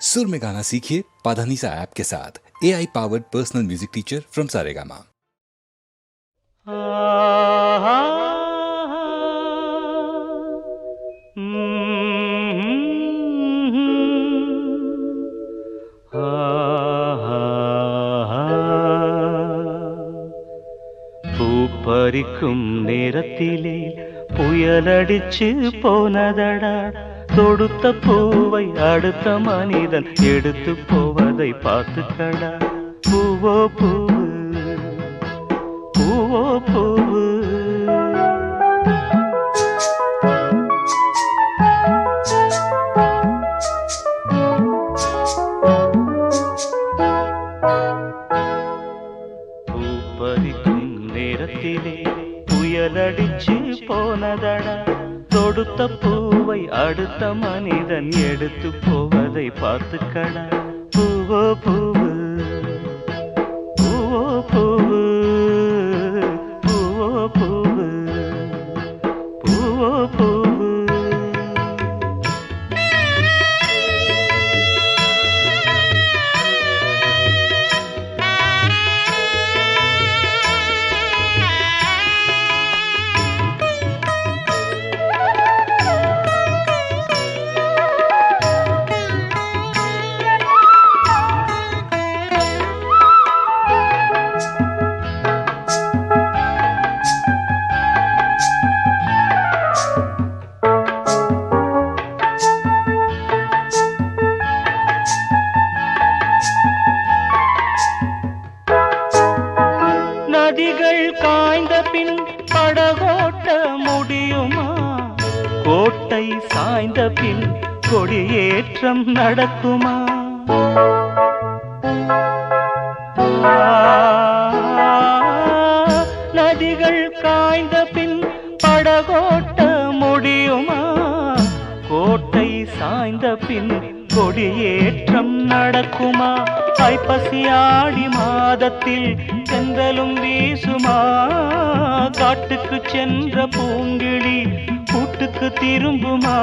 सुर में गाना सीखिए पाधानीसा ऐप के साथ A I powered personal music teacher from Saregama பூப்பறிக்கும் நேரத்திலே புயலடிச்சு போனதடா தொடுத்த பூவை அடுத்த மனிதன் எடுத்து போவதை பார்த்துக்கடா. பூவோ பூவு பூவோ பூவு. பூப்பறிக்கும் நேரத்திலே புயலடிச்சு போனதடா. தொடுத்த பூவை அடுத்த மனிதன் எடுத்து போவதை பார்த்துக்கடா. பூவோ பூவு கோட்டை சாய்ந்த பின் கொடியேற்றம் நடக்குமா? நதிகள் காய்ந்த பின் படகோட்ட முடியுமா? கோட்டை சாய்ந்த பின் கொடியேற்றம் நடக்குமா? ஐப்பசியாடி மாதத்தில் செந்தலும் வீசுமா? காட்டுக்கு சென்ற பூங்கிழி கூட்டுக்கு திரும்புமா?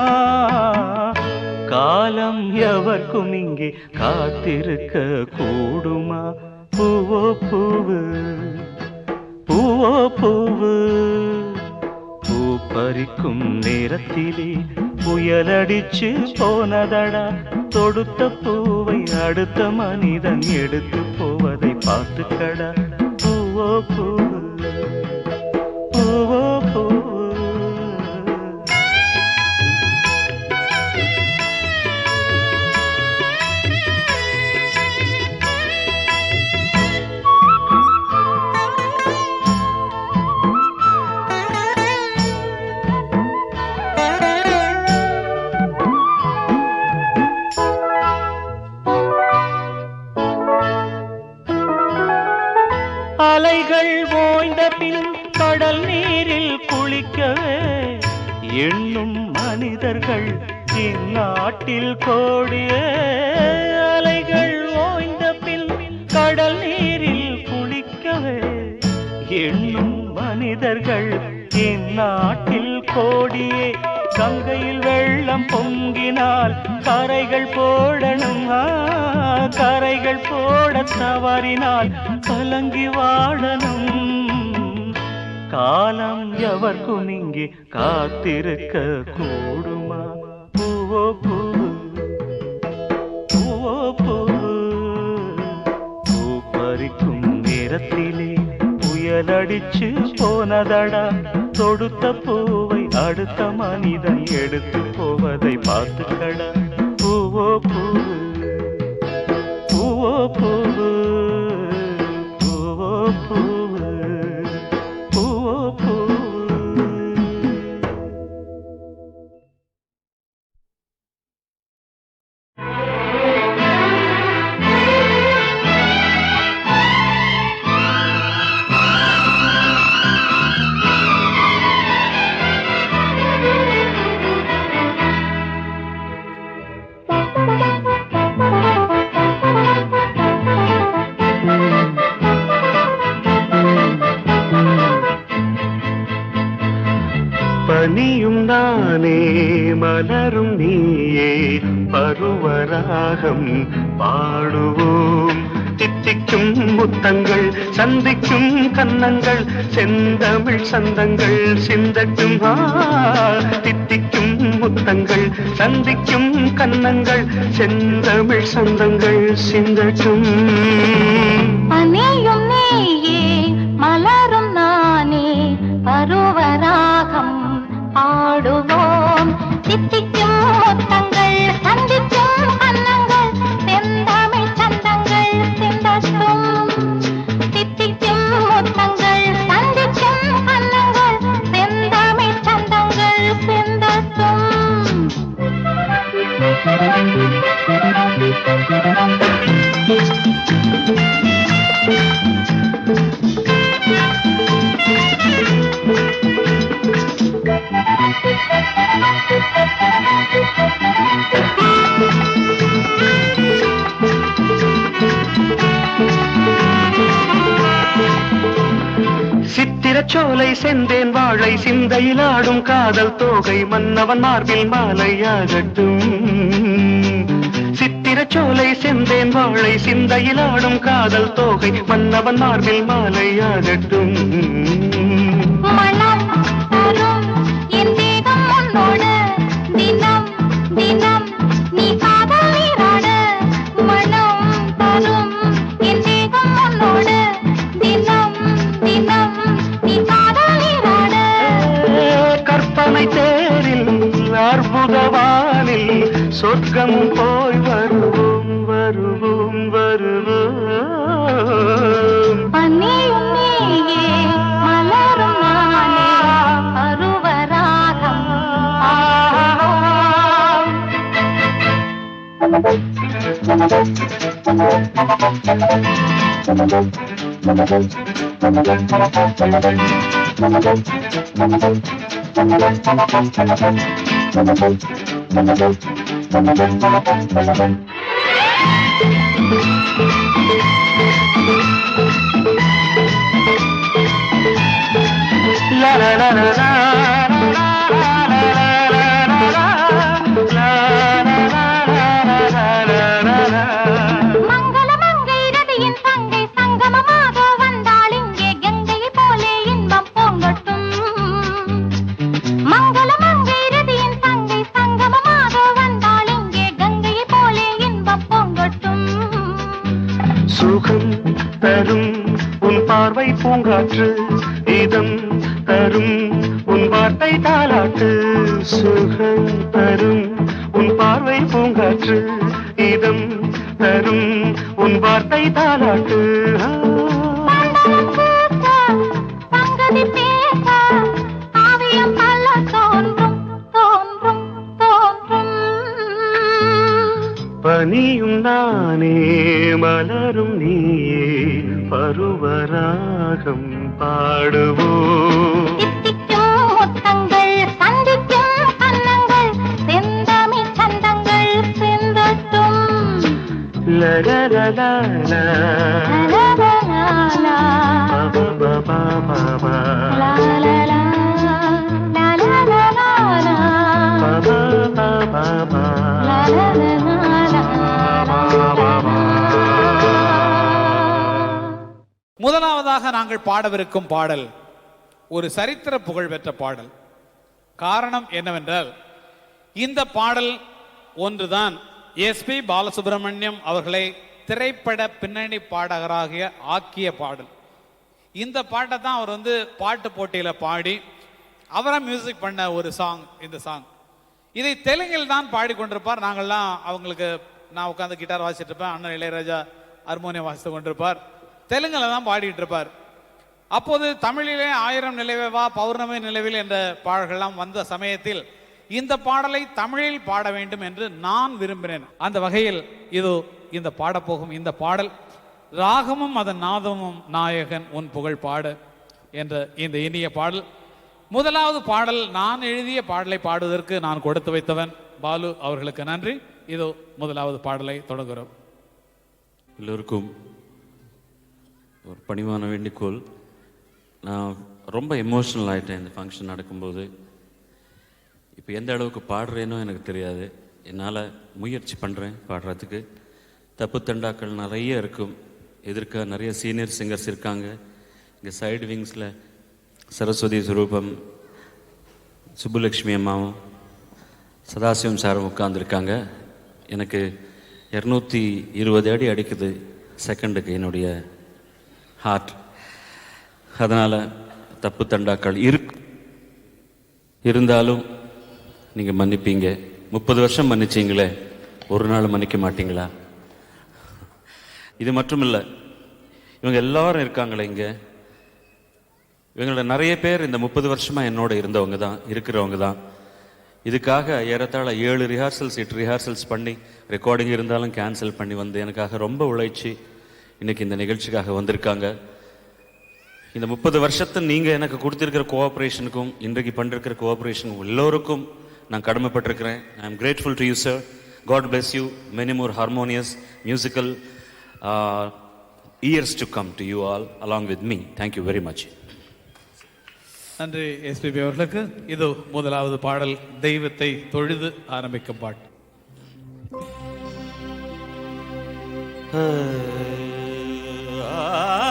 காலம் எவர்க்கும் இங்கே காத்திருக்க கூடுமா? பூவோ பூவு பூவோ பூவு. பூ பறிக்கும் நேரத்திலே புயலடிச்சு போனதடா. தொடுத்த பூவை அடுத்த மனிதன் எடுத்து போவதை பார்த்துக்கடா. பூவோ பூவு பூவோ மனிதர்கள். இந்நாட்டில் கோடியே. கங்கையில் வெள்ளம் பொங்கினால் கரைகள் போடணும். கரைகள் போட தவறினால் கலங்கி வாழணும். காலம் எவர்க்கும் இங்கே காத்திருக்க கூடுமா? பூவோ பூ. பூவோ பூவு பூ பறிக்கும் நேரத்திலே புயலடிச்சு போனதடா. தொடுத்த பூவை அடுத்த மனிதன் எடுத்து போவதை பார்த்துக்கடா. பூவோ பூவு பூவோ பூவு பூவோ பூவு ராகம் பாடுவோம். தித்திக்கும் முத்தங்கள் சந்திக்கும் கன்னங்கள் செந்தமிழ் சந்தங்கள் சிந்தட்டும் தித்திக்கும் முத்தங்கள் சந்திக்கும் கன்னங்கள் செந்தமிழ் சந்தங்கள் சிந்தட்டும். பனியும் சிந்தையில் ஆடும் காதல் தோகை மன்னவன் மார்பில் மாலையாகட்டும். சித்திரச்சோலை செந்தேன் வாழை சிந்தையில் ஆடும் காதல் தோகை மன்னவன் மார்பில் மாலையாகட்டும். மனம் சொர்க்கம் போய் வருவோம் வருவோம் வருவோம். பனியும் நீயே la la la la பார்வை பூங்காற்று இதம் தரும் உன் வார்த்தை தாலாட்டு. சுகம் தரும் உன் பார்வை பூங்காற்று இதம் தரும் உன் வார்த்தை தோன்றும் பனியும் நானே மலரும் நீயே. பருவராகம் பாடுவோம். la la la la முதலாவதாக நாங்கள் பாடவிருக்கும் பாடல் ஒரு சரித்திர புகழ் பெற்ற பாடல். காரணம் என்னவென்றால் இந்த பாடல் ஒன்றுதான் எஸ்பி பாலசுப்ரமணியம் அவர்களை திரைப்பட பின்னணி பாடகராகிய ஆக்கிய பாடல். இந்த பாட்டை தான் அவர் வந்து பாட்டு போட்டியில் பாடி அவரை மியூசிக் பண்ண ஒரு சாங் இந்த சாங் இதை தெலுங்கில் தான் பாடிக்கொண்டிருப்பார். நாங்கள்லாம் அவங்களுக்கு நான் உட்காந்து கிட்டார் வாசிட்டு இருப்பேன். அண்ணன் இளையராஜா ஹார்மோனியம் வாசித்து கொண்டிருப்பார். தெலுங்கில் தான் பாடிட்டு இருப்பார். அப்போது தமிழிலே ஆயிரம் நிலவே வா பௌர்ணமி நிலவில் என்ற பாடல்கள்லாம் வந்த சமயத்தில் இந்த பாடலை தமிழில் பாட வேண்டும் என்று நான் விரும்பினேன். அந்த வகையில் இது இந்த பாடப்போகும் இந்த பாடல் ராகமும் அதன் நாதமும் நாயகன் உன் புகழ் பாடு என்ற இந்த இனிய பாடல். முதலாவது பாடல் நான் எழுதிய பாடலை பாடுவதற்கு நான் கொடுத்து வைத்தவன் பாலு அவர்களுக்கு நன்றி. இதோ முதலாவது பாடலை தொடங்குகிறோம். எல்லோருக்கும் ஒரு பணிவான வேண்டிக்கோள் நான் ரொம்ப எமோஷனல் ஆகிட்டேன் இந்த ஃபங்க்ஷன் நடக்கும்போது. இப்போ எந்த அளவுக்கு பாடுறேனோ எனக்கு தெரியாது. என்னால் முயற்சி பண்ணுறேன் பாடுறதுக்கு. தப்பு தண்டாக்கள் நிறைய இருக்கும். எதிர்க்க நிறைய சீனியர் சிங்கர்ஸ் இருக்காங்க. இங்கே சைடு விங்ஸில் சரஸ்வதி சுரூபம் சுப்புலக்ஷ்மி அம்மாவும் சதாசிவம் சாரும் உட்காந்துருக்காங்க எனக்கு இரநூத்தி இருபது அடி அடிக்குது செகண்டுக்கு என்னுடைய ஹார்ட் அதனால் தப்பு தண்டாக்கள் இரு இருந்தாலும் நீங்கள் மன்னிப்பீங்க. முப்பது வருஷம் மன்னிச்சிங்களே ஒரு நாள் மன்னிக்க மாட்டிங்களா? இது மட்டும் இல்லை இவங்க எல்லாரும் இருக்காங்களே இங்கே. இவங்களோட நிறைய பேர் இந்த முப்பது வருஷமாக என்னோட இருந்தவங்க தான் இருக்கிறவங்க தான். இதுக்காக ஏறத்தாழ ஏழு ரிஹார்சல்ஸ் எட்டு ரிஹார்சல்ஸ் பண்ணி ரெக்கார்டிங் இருந்தாலும் கேன்சல் பண்ணி வந்து எனக்காக ரொம்ப உழைச்சி இன்னைக்கு இந்த நிகழ்ச்சிக்காக வந்திருக்காங்க. இந்த முப்பது வருஷத்தை நீங்கள் எனக்கு கொடுத்திருக்கிற கோஆப்ரேஷனுக்கும் இன்றைக்கு பண்ணிருக்கிற கோஆப்ரேஷனுக்கும் எல்லோருக்கும் நான் கடமைப்பட்டிருக்கிறேன். I am grateful to you sir God bless you many more harmonious musical years to come to you all along with me thank you very much நன்றி எஸ்பிபி அவர்களுக்கு. இது முதலாவது பாடல் தெய்வத்தை தொழுது ஆரம்பிக்கும் பாட்டு. ராகமும்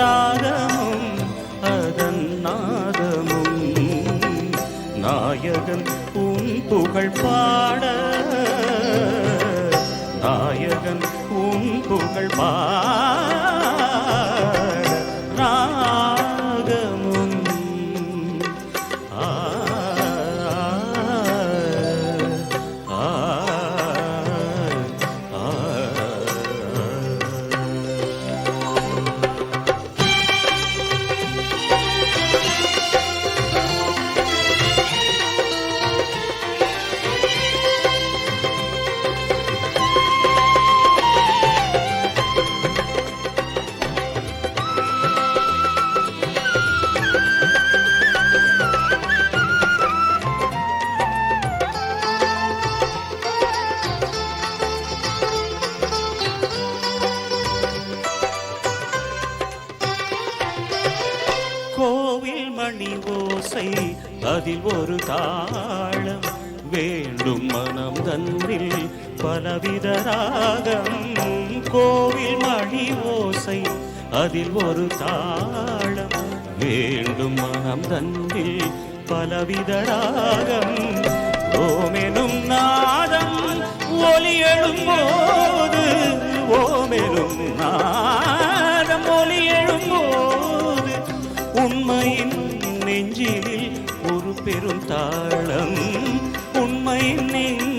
ராகமும் அதன் நாதமும். நாயகன் உன் புகழ் பாட. நாயகன் உன் புகழ் பாட. அதில் ஒரு தாளம். வேண்டும் மனம் தன்னில் பலவித ராகம். கோவில் மணி ஓசை அதில் ஒரு தாளம். வேண்டும் மனம் தன்னில் பலவித ராகம். ஓமெனும் நாதம் ஒலி எழும்போது ஓமெனும் நாதம். பெரும் தாளம் உண்மையின் நெஞ்சினில்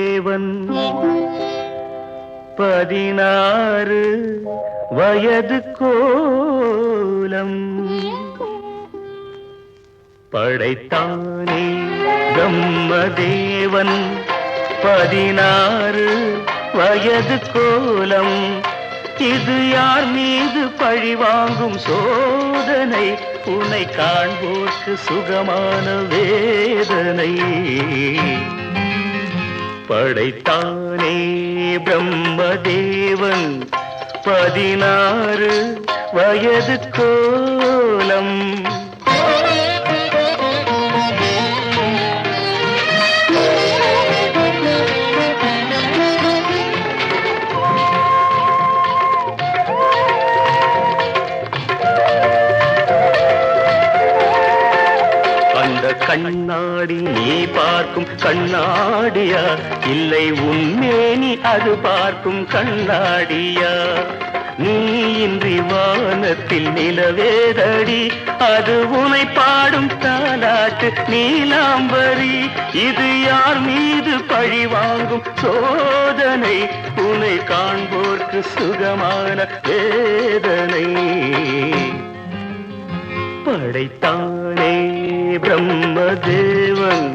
தேவன். பதினாறு வயது கோலம். படைத்தானே பிரம்மதேவன். பதினாறு வயது கோலம். இது யார் மீது பழிவாங்கும் சோதனை? உன்னை காண்போர்க்கு சுகமான வேதனை. படைத்தானே பிரம்மதேவன். பதினாறு வயது கோலம். கண்ணாடி நீ பார்க்கும் கண்ணாடியா இல்லை உன்மேனி அது பார்க்கும் கண்ணாடியா நீ இன்றி வானத்தில் நிலவேதடி அது உனை பாடும் தாலாட்டு நீலாம்பரி. இது யார் மீது பழி வாங்கும் சோதனை? உனை காண்போர்க்கு சுகமான வேதனை. படைத்தானே பிரம்மதேவன்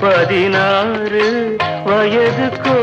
பதினாறு வயது கோ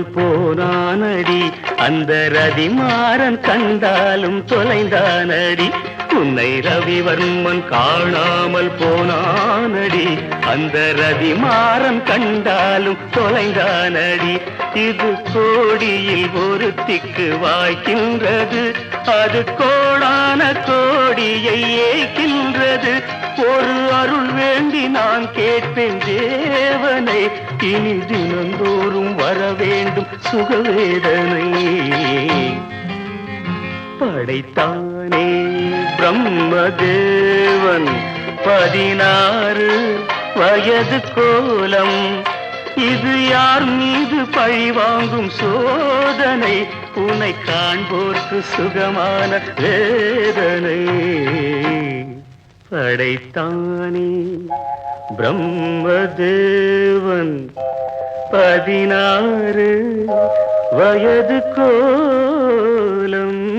காணாமல் போனானடி. அந்த ரதிமாறன் கண்டாலும் தொலைந்தானடி. உன்னை ரவிவர்மன் காணாமல் போனானடி. அந்த ரதிமாறன் கண்டாலும் தொலைந்தானடி. இது கோடியில் ஒருத்திக்கு வாய்க்கின்றது. அது கோடான கோடியை ஏக்கின்றது ஒரு அருள் வேண்டி நான் கேட்பேன் தேவனை. இனி தினந்தோறும் வர வேண்டும் சுகவேதனை. படைத்தானே பிரம்மதேவன். பதினாறு வயது கோலம். இது யார் மீது பழி வாங்கும் சோதனை? உன்னை காண்போர்க்கு சுகமான வேதனை. படைத்தானே. பிரம்மதேவன் பதினாறு வயது கோலம்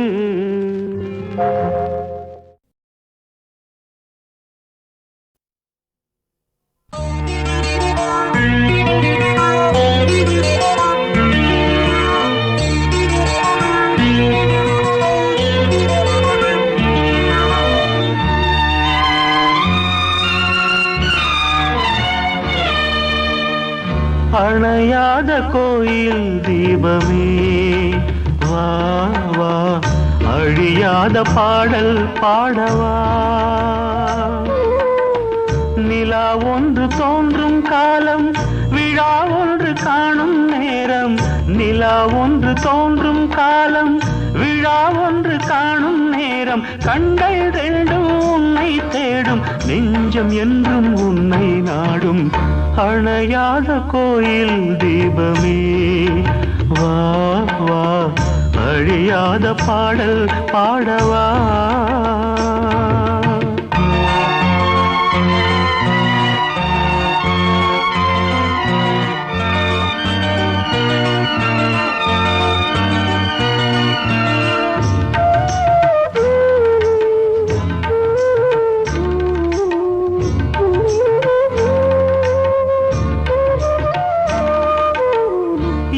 அழியாத பாடல் பாடவா? நிலா ஒன்று தோன்றும் காலம் விழா ஒன்று காணும் நேரம். நிலா ஒன்று தோன்றும் காலம் விழா ஒன்று காணும் நேரம். கண்கள் ரெண்டும் உன்னை தேடும். நெஞ்சம் என்றும் உன்னை நாடும். அணையாத கோயில் தீபமே. வா வா அழியாத பாடல் பாடவா?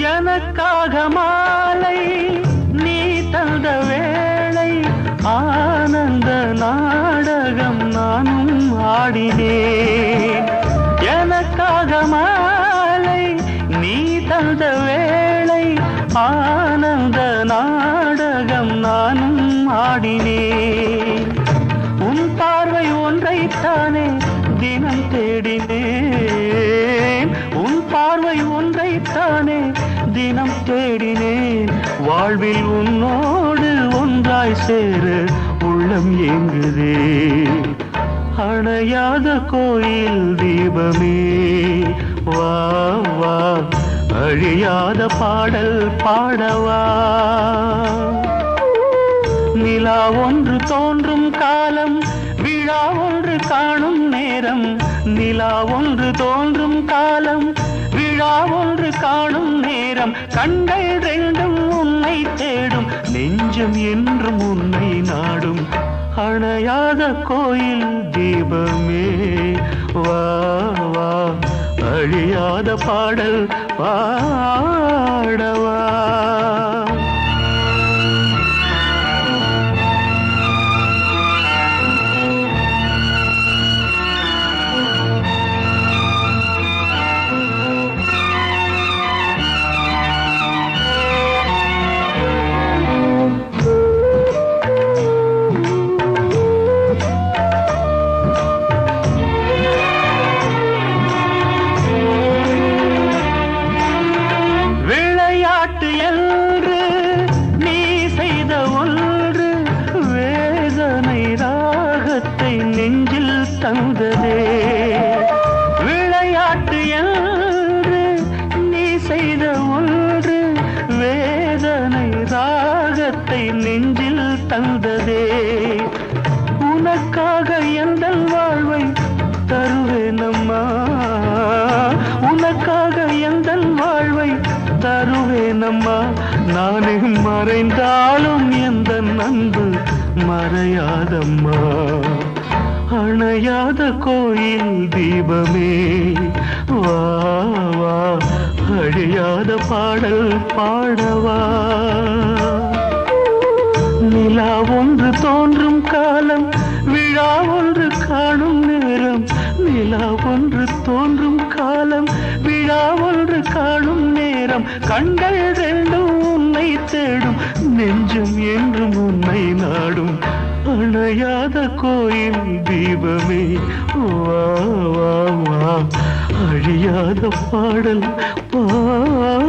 எனக்காக மா ஆனந்த நாடகம் நானும் ஆடினேன். எனக்காக மாலை நீ தந்த வேளை ஆனந்த நாடகம் நானும் ஆடினேன். உன் பார்வை ஒன்றைத்தானே தினம் தேடினேன். உன் பார்வை ஒன்றைத்தானே தினம் தேடினேன். வாழ்வில் உன்னோ ஒன்றாய் சேர உள்ளம் ஏங்குதே. அணையாத கோயில் தீபமே. வா வா அழியாத பாடல் பாடவா. நிலா ஒன்று தோன்றும் காலம் விழா ஒன்று காணும் நேரம். நிலா ஒன்று தோன்றும் காலம் விழா ஒன்று காணும் நேரம். கண்கள் ரெண்டும் நெஞ்சம் என்றும் உன்னை நாடும் அணையாத கோயில் தீபமே. வா வா அழியாத பாடல் பாடவா. மறைந்தாலும் எந்த அன்பு மறையாதம்மா. அணையாத கோயில் தீபமே. வா வா அழியாத பாடல் பாடவா. நிலா ஒன்று தோன்றும் காலம் விழா நிலா ஒன்று தோன்றும் காலம் விழா ஒன்று காணும் நேரம். கண்கள் ரெண்டும் உன்னை தேடும் நெஞ்சம் என்றும் உன்னை நாடும். அணையாத கோயில் தீபமே. வா வா. அழியாத பாடல் பாடவா.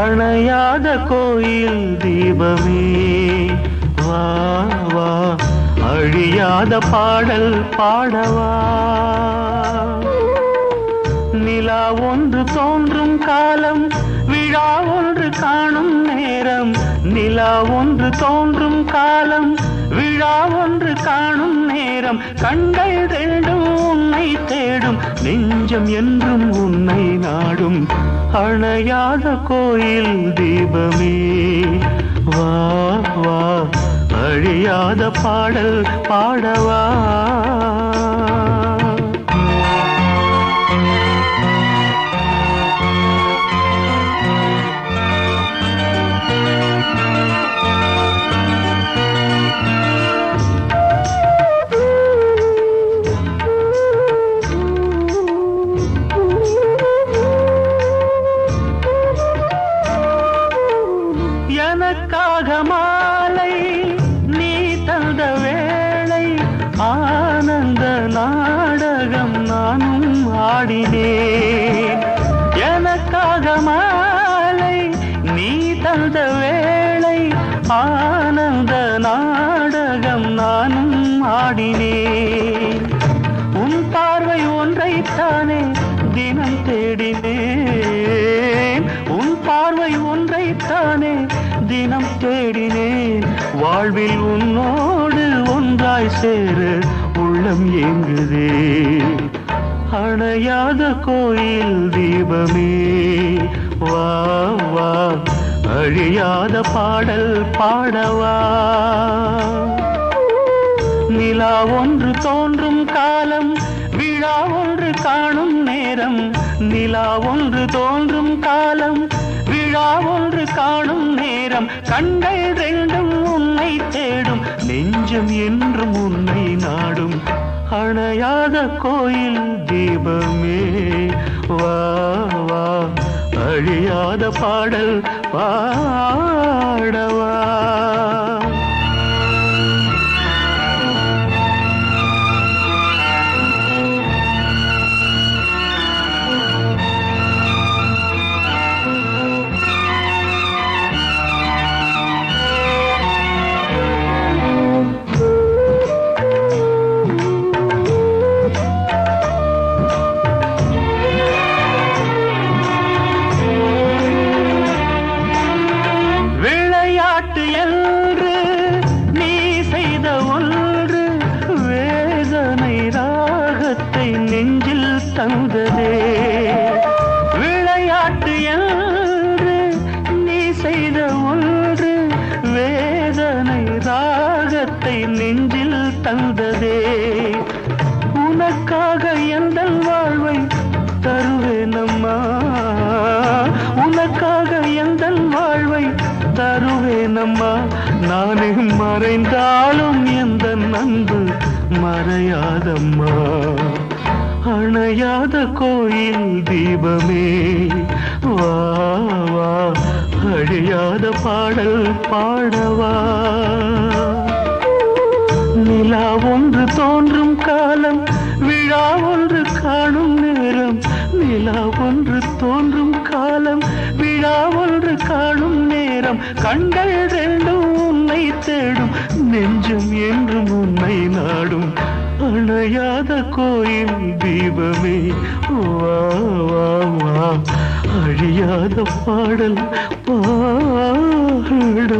அணையாத கோயில் தீபமே. வா வா அழியாத பாடல் பாடவா. நிலா ஒன்று தோன்றும் காலம் விழா ஒன்று காணும் நேரம். நிலா ஒன்று தோன்றும் காலம் விழா ஒன்று காணும் நேரம் கண்கள் தேடும் உன்னை தேடும். நெஞ்சம் என்றும் உன்னை நாடும். அணையாத கோயில் தீபமே. வா வா அழியாத பாடல் பாடவா? அணையாத கோயில் தீபமே. வா வா அழியாத பாடல் பாடவா. நிலா ஒன்று தோன்றும் காலம் விழா ஒன்று காணும் நேரம். நிலா ஒன்று தோன்றும் காலம் விழா ஒன்று காணும் நேரம். கண்கள் ரெண்டும் உன்னை தேடும் நெஞ்சம் என்றும் உன்னை நாடும். அணையாத கோயில் தீபமே. வா வா அழியாத பாடல் பாடவா. அழியாத பாடல் பாடவா? நிலா ஒன்று தோன்றும் காலம் விழா ஒன்று காணும் நேரம். நிலா ஒன்று தோன்றும் காலம் விழா ஒன்று காணும் நேரம். கண்கள் ரெண்டும் உன்னை தேடும் நெஞ்சும் என்றும் உன்னை நாடும். அணையாத கோயில் தீபமே. வா வா வா. அழியாத பாடல் பாடவா